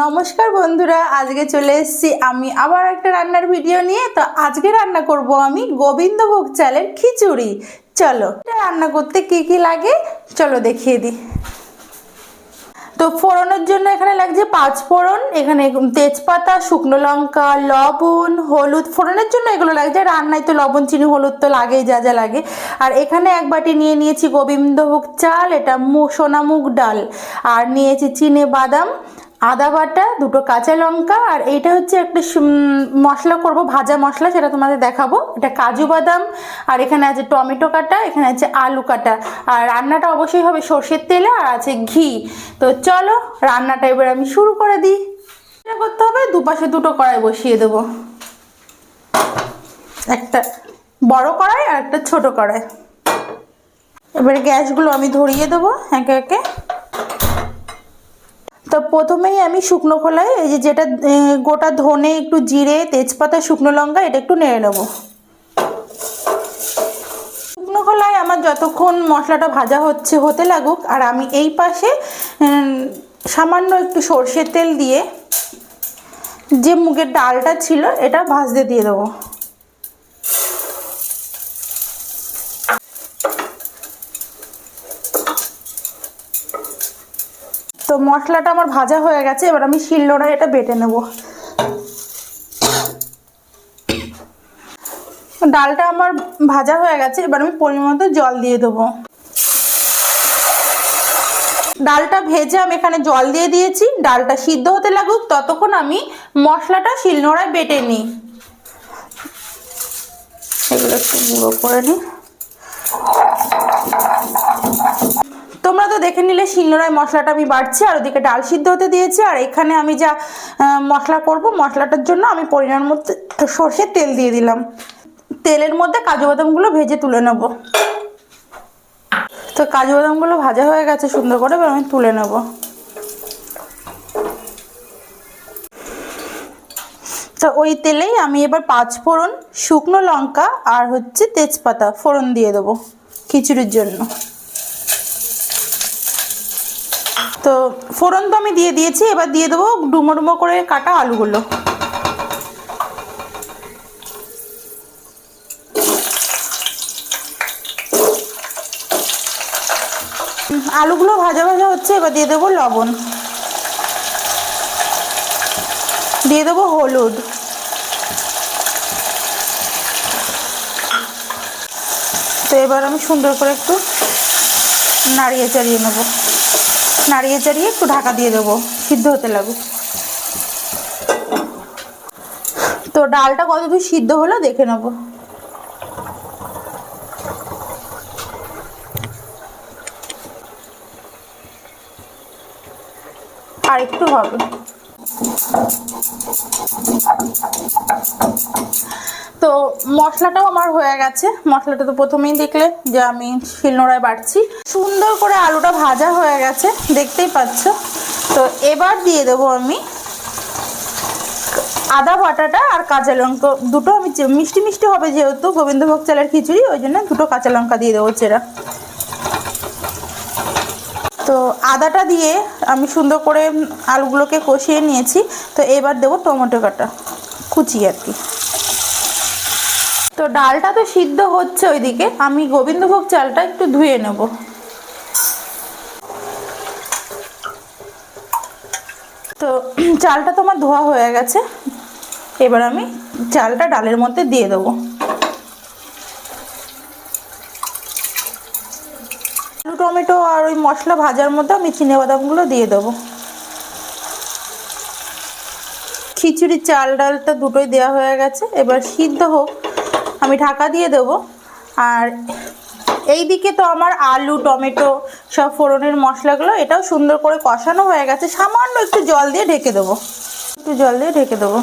নমস্কার বন্ধুরা, আজকে চলে এসেছি আমি আবার একটা রান্নার ভিডিও নিয়ে। তো আজকে রান্না করব আমি গোবিন্দভোগ চালের খিচুড়ি। চলো রান্না করতে কি কি লাগে? চলো দেখিয়ে দিই। তো ফোড়নের জন্য এখানে লাগছে পাঁচ ফোড়ন, এখানে তেজপাতা, শুকনো লঙ্কা, লবণ, হলুদ। ফোড়নের জন্য এগুলো লাগছে রান্নায় তো লবণ, চিনি, হলুদ তো লাগেই, যা যা লাগে। আর এখানে এক বাটি নিয়ে নিয়েছি গোবিন্দভোগ চাল, এটা মু- সোনা মুগ ডাল। আর নিয়েছি চিনে বাদাম আদা বাটা, দুটো কাঁচা লঙ্কা, আর এইটা হচ্ছে একটা মশলা করব, ভাজা মশলা, সেটা তোমাদের দেখাবো। এটা কাজু বাদাম, আর এখানে আছে টমেটো কাটা, এখানে আছে আলু কাটা। আর রান্নাটা অবশ্যই হবে সর্ষের তেলে, আর আছে ঘি। তো চলো, রান্নাটা এবার আমি শুরু করে দিই। এটা করতে হবে, দুপাশে দুটো কড়াই বসিয়ে দেবো। একটা বড় কড়াই আর একটা ছোট কড়াই। এবারে গ্যাসগুলো আমি ধরিয়ে দেবো, একে একে। তো প্রথমেই আমি শুকনো খোলায়, এই যে যেটা গোটা ধনে একটু জিরে, তেজপাতা, শুকনো লঙ্কা, এটা একটু নেড়ে নেব। শুকনো খোলায় আমার যতক্ষণ মশলাটা ভাজা হচ্ছে, হতে লাগুক, আর আমি এই পাশে সামান্য একটু সর্ষের তেল দিয়ে যে মুগের ডালটা ছিল, এটা ভাজতে দিয়ে দেবো। মশলাটা আমার ভাজা হয়ে গেছে, এবার আমি শিলনোড়ায় এটা বেটে নেব। ডালটা আমার ভাজা হয়ে গেছে, এবার আমি পরিমাণ জল দিয়ে দেবো। ডালটা ভেজে আমি এখানে জল দিয়ে দিয়েছি, ডালটা সিদ্ধ হতে লাগুক, ততক্ষণ আমি মশলাটা শিলনোড়ায় বেটে নিই। এগুলো একটু গুঁড়ো করে নিই। তোমরা তো দেখে নিলে, শিলনোড়ায় মশলাটা আমি বাড়ছি আর ওদিকে ডাল সিদ্ধ হতে দিয়েছি আর এখানে আমি যা মশলা করব, মশলাটার জন্য আমি পরিমাণ মধ্যে সর্ষের তেল দিয়ে দিলাম। তেলের মধ্যে কাজু বাদামগুলো ভেজে তুলে নেব। তো কাজু বাদামগুলো ভাজা হয়ে গেছে সুন্দর করে, এবার আমি তুলে নেব। তো ওই তেলেই আমি এবার পাঁচ ফোড়ন শুকনো লঙ্কা আর হচ্ছে তেজপাতা ফোড়ন দিয়ে দেবো খিচুড়ির জন্য। তো ফোড়ন তো আমি দিয়ে দিয়েছি, এবার দিয়ে দেবো ডুমো ডুমো করে কাটা আলুগুলো। আলুগুলো ভাজা ভাজা হচ্ছে, এবার দিয়ে দেবো লবণ। দিয়ে দেবো হলুদ। তো এবার আমি সুন্দর করে একটু নাড়িয়ে চাড়িয়ে নেব। নাড়িয়ে চাড়িয়ে একটু ঢাকা দিয়ে দেবো, সিদ্ধ হতে লাগুক। তো ডালটা কতদূর সিদ্ধ হলো দেখে নেব। আর একটু হবে। তো মশলাটাও আমার হয়ে গেছে। মশলাটা তো প্রথমেই দেখলে যে আমি শিলনোড়ায় বাটছি। সুন্দর করে আলুটা ভাজা হয়ে গেছে, দেখতেই পাচ্ছ। তো এবার দিয়ে দেবো আমি আদা বাটাটা আর কাঁচা লঙ্কা। দুটো আমি মিষ্টি মিষ্টি হবে যেহেতু, গোবিন্দভোগ চালের খিচুড়ি, ওই জন্য দুটো কাঁচা লঙ্কা দিয়ে দেবো চেরা। তো আদাটা দিয়ে আমি সুন্দর করে আলুগুলোকে কষিয়ে নিয়েছি। তো এবার দেবো টমেটো কাটা, কুচি আর কি। তো ডালটা তো সিদ্ধ হচ্ছে ওইদিকে, আমি গোবিন্দভোগ চালটা একটু ধুয়ে নেব। তো চালটা তো আমার ধোয়া হয়ে গেছে, এবার আমি চালটা ডালের মধ্যে দিয়ে দেবো আলু টমেটো আর ওই মশলা ভাজার মধ্যে আমি বাদামগুলো দিয়ে দেবো। খিচুড়ি চাল ডালটা দুটোই দেওয়া হয়ে গেছে। এবার সিদ্ধ হোক, আমি ঢাকা দিয়ে দেবো। আর এই দিকে তো আমার আলু, টমেটো সব ফোড়নের মশলাগুলো, এটাও সুন্দর করে কষানো হয়ে গেছে। সামান্য একটু জল দিয়ে ঢেকে দেবো। একটু জল দিয়ে ঢেকে দেবো।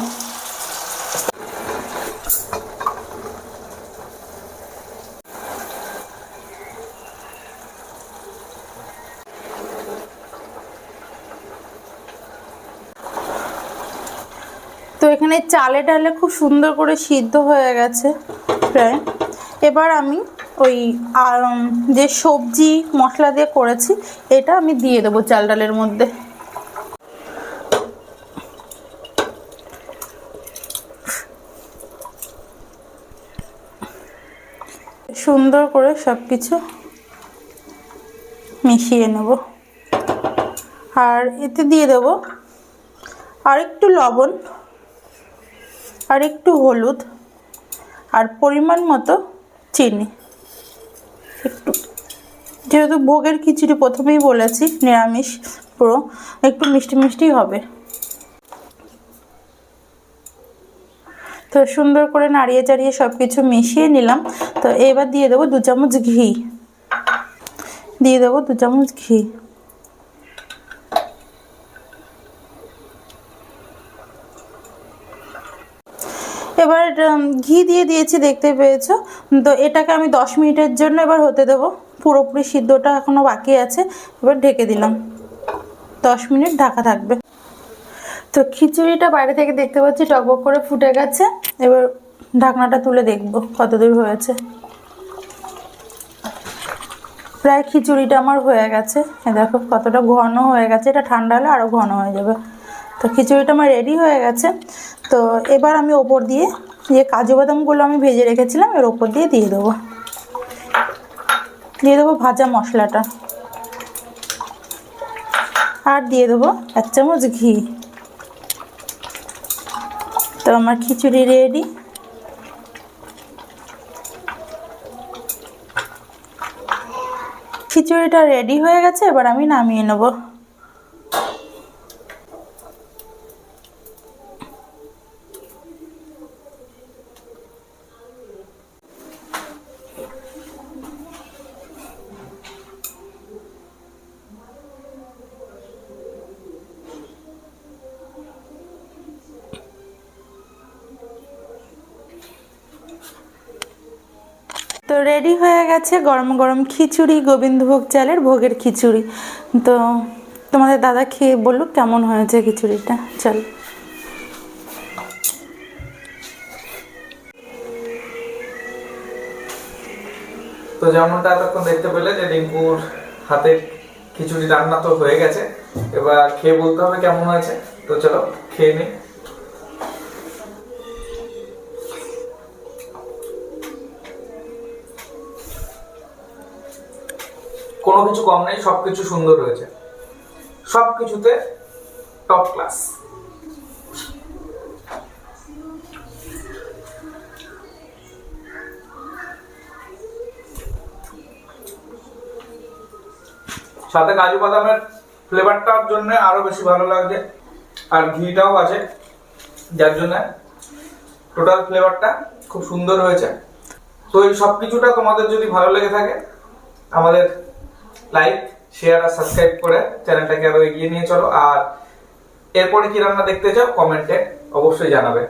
এখানে চালে ডালে খুব সুন্দর করে সিদ্ধ হয়ে গেছে প্রায়। এবার আমি ওই যে সবজি মশলা দিয়ে করেছি, এটা আমি দিয়ে দেবো চাল ডালের মধ্যে। সুন্দর করে সব কিছু মিশিয়ে নেব। আর এতে দিয়ে দেবো আর একটু লবণ। আর একটু হলুদ আর পরিমাণ মতো চিনি। একটু। যেহেতু ভোগের খিচুড়ি প্রথমেই বলেছি, নিরামিষ, পুরো, একটু মিষ্টি মিষ্টি হবে। তো সুন্দর করে নাড়িয়ে চাড়িয়ে সব কিছু মিশিয়ে নিলাম। তো এবার দিয়ে দেবো দু চামচ ঘি। দিয়ে দেবো দু চামচ ঘি। এবার ঘি দিয়ে দিয়েছি, দেখতে পেয়েছ? তো এটাকে আমি দশ মিনিটের জন্য এবার হতে দেবো। পুরোপুরি সিদ্ধটা এখনও বাকি আছে। এবার ঢেকে দিলাম। দশ মিনিট ঢাকা থাকবে। তো খিচুড়িটা বাইরে থেকে দেখতে পাচ্ছি, টকবক করে ফুটে গেছে। এবার ঢাকনাটা তুলে দেখব কতদূর হয়েছে। প্রায় খিচুড়িটা আমার হয়ে গেছে। দেখো কতটা ঘন হয়ে গেছে। এটা ঠান্ডা হলে আরও ঘন হয়ে যাবে। তো খিচুড়িটা আমার রেডি হয়ে গেছে। তো এবার আমি ওপর দিয়ে যে কাজু বাদামগুলো আমি ভেজে রেখেছিলাম, এর ওপর দিয়ে দিয়ে দেবো। দিয়ে দেবো ভাজা মশলাটা। আর দিয়ে দেবো এক চামচ ঘি। তো আমার খিচুড়ি রেডি। খিচুড়িটা রেডি হয়ে গেছে, এবার আমি নামিয়ে নেব। রেডি হয়ে গেছে গরম গরম খিচুড়ি, গোবিন্দভোগ চালের ভোগের খিচুড়ি। তো তোমাদের দাদা খেয়ে বলল কেমন হয়েছে খিচুড়িটা? চল। তো যেমনটা এতক্ষণ দেখতে পেলে যে রিঙ্কুর হাতে খিচুড়ি রান্না তো হয়ে গেছে, এবার খেয়ে বলতে হবে কেমন হয়েছে। তো চলো, খেয়ে নিই কোনো কিছু কম নেই সব কিছু সুন্দর রয়েছে। সব কিছুতে টপ ক্লাস সাথে কাজু বাদামের ফ্লেভারটার জন্য আরও বেশি ভালো লাগছে, আর ঘিটাও আছে, যার জন্য টোটাল ফ্লেভারটা খুব সুন্দর হয়েছে। তো এই সব কিছুটা তোমাদের যদি ভালো লেগে থাকে, আমাদের লাইক শেয়ার আর সাবস্ক্রাইব করে চ্যানেলটাকে আরও এগিয়ে নিয়ে চলো। আর এরপরে কি রান্না দেখতে চাও কমেন্টে অবশ্যই জানাবে।